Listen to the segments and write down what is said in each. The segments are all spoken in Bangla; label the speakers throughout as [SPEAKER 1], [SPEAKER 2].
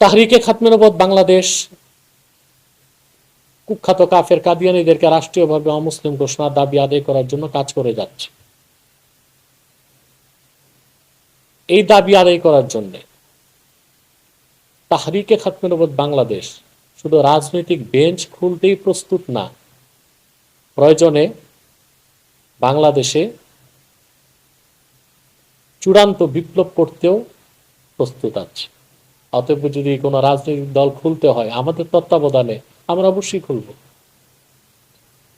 [SPEAKER 1] তাহরিকে খাতমেনবদ বাংলাদেশ, কুখ্যাত কাফের কাদিয়ানিদেরকে রাষ্ট্রীয়ভাবে অমুসলিম ঘোষণার দাবি আদায় করার জন্য কাজ করে যাচ্ছে। এই দাবি আদায় করার জন্য তাহরিকে খাতমেনবদ বাংলাদেশ শুধু রাজনৈতিক বেঞ্চ খুলতেই প্রস্তুত না, প্রয়োজনে বাংলাদেশে চূড়ান্ত বিপ্লব করতেও প্রস্তুত আছে। অতএব যদি কোনো রাজনৈতিক দল খুলতে হয়, আমাদের তত্ত্বাবধানে আমরা অবশ্যই খুলব।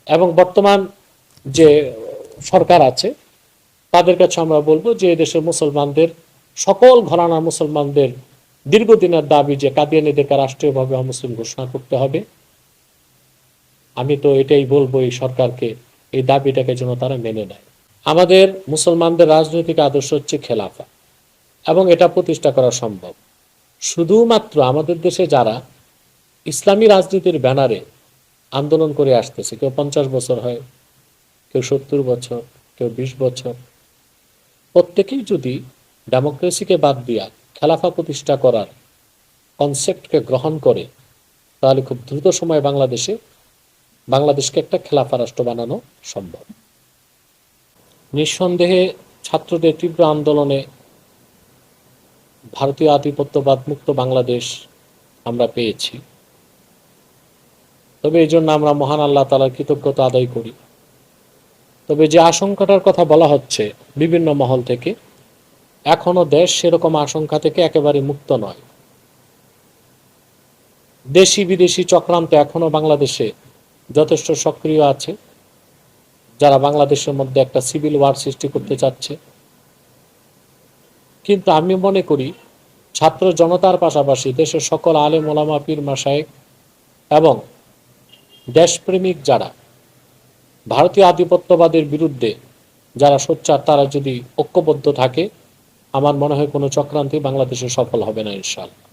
[SPEAKER 1] এবং বর্তমান যে সরকার আছে, তাদের কাছে আমরা বলব যে দেশের মুসলমানদের, সকল ঘরানা মুসলমানদের দীর্ঘদিনের দাবি যে কাদিয়ানিদেরকে রাষ্ট্রীয়ভাবে অমুসলিম ঘোষণা করতে হবে। আমি তো এটাই বলব এই সরকারকে, এই দাবিটাকে যেন তারা মেনে নেয়। আমাদের মুসলমানদের রাজনৈতিক আদর্শ হচ্ছে খেলাফা, এবং এটা প্রতিষ্ঠা করা সম্ভব। শুধুমাত্র আমাদের দেশে যারা ইসলামী রাজনীতির ব্যানারে আন্দোলন করে আসতেছে, কেউ পঞ্চাশ বছর হয়, কেউ সত্তর বছর, কেউ বিশ বছর। প্রত্যেকেই যদি ডেমোক্রেসিকে বাদ দিয়া খেলাফা প্রতিষ্ঠা করার কনসেপ্টকে গ্রহণ করে, তাহলে খুব দ্রুত সময়ে বাংলাদেশে, বাংলাদেশকে একটা খেলাফা রাষ্ট্র বানানো সম্ভব। নিঃসন্দেহে ছাত্রদের তীব্র আন্দোলনে ভারতীয় আধিপত্যবাদ মুক্ত বাংলাদেশ আমরা পেয়েছি। তবে এই জন্য আমরা মহান আল্লাহ তালার কৃতজ্ঞতা আদায় করি। তবে যে আশঙ্কাটার কথা বলা হচ্ছে বিভিন্ন মহল থেকে, এখনও দেশ সেরকম আশঙ্কা থেকে একেবারে মুক্ত নয়। দেশি বিদেশি চক্রান্ত এখনও বাংলাদেশে যথেষ্ট সক্রিয় আছে। যারা বাংলাদেশের মধ্যে একটা সিভিল ওয়ার সৃষ্টি করতে চাচ্ছে। কিন্তু আমি মনে করি ছাত্র জনতার পাশাপাশি দেশের সকল আলে মোলামা পীর মাসায় এবং দেশপ্রেমিক যারা, ভারতীয় আধিপত্যবাদের বিরুদ্ধে যারা সোচ্চার, তারা যদি ঐক্যবদ্ধ থাকে, আমার মনে হয় কোনো চক্রান্তি বাংলাদেশে সফল হবে না ইনশাল্লাহ